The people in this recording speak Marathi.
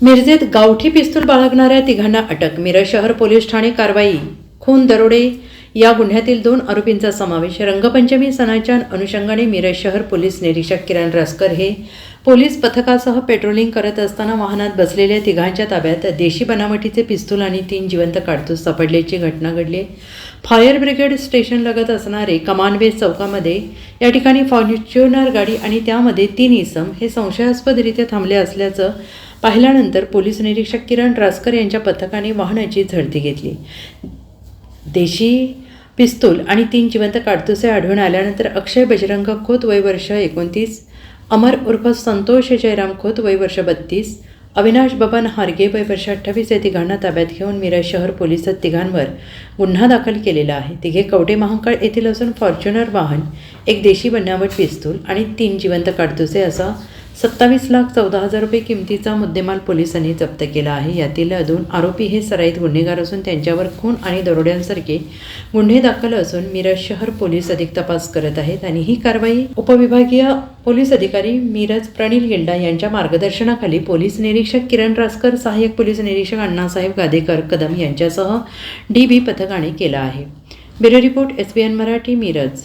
मिरजेत गावठी पिस्तूल बाळगणाऱ्या तिघांना अटक मिरज शहर पोलीस ठाणे कारवाई खून दरोडे या गुन्ह्यातील दोन आरोपींचा समावेश रंगपंचमी सणाच्या अनुषंगाने मिरज शहर पोलीस निरीक्षक किरण रसकर हे पोलीस पथकासह पेट्रोलिंग करत असताना वाहनात बसलेल्या तिघांच्या ताब्यात देशी बनावटीचे पिस्तूल आणि तीन जिवंत काडतूस सापडल्याची घटना घडली. फायर ब्रिगेड स्टेशन लगत असणारे कमानवे चौकामध्ये या ठिकाणी फॉर्च्युनर गाडी आणि त्यामध्ये तीन इसम हे संशयास्पदरित्या थांबले असल्याचं पाहिल्यानंतर पोलीस निरीक्षक किरण रासकर यांच्या पथकाने वाहनाची झडती घेतली. देशी पिस्तूल आणि तीन जिवंत काडतुसे आढळून आल्यानंतर अक्षय बजरंग खोत वय वर्ष एकोणतीस अमर उर्फ संतोष जयराम खोत वय वर्ष बत्तीस अविनाश बबन हारगे वय वर्ष अठ्ठावीस या तिघांना ताब्यात घेऊन मिरज शहर पोलिसात तिघांवर गुन्हा दाखल केलेला आहे. तिघे कवटे महांकाळ येथील असून फॉर्च्युनर वाहन एक देशी बनावट पिस्तूल आणि तीन जिवंत काडतुसे असा सत्तावीस लाख चौदा हजार रुपये किमतीचा मुद्देमाल पोलिसांनी जप्त केला आहे. यातील दोन आरोपी हे सराईत गुन्हेगार असून त्यांच्यावर खून आणि दरोड्यांसारखे गुन्हे दाखल असून मिरज शहर पोलीस अधिक तपास करत आहेत आणि ही कारवाई उपविभागीय पोलीस अधिकारी मिरज प्रणील गिल्डा यांच्या मार्गदर्शनाखाली पोलीस निरीक्षक किरण रासकर सहाय्यक पोलीस निरीक्षक अण्णासाहेब गादेकर कदम यांच्यासह डी बी पथकाने केला आहे. Bureau report S B N Marathi Miraj.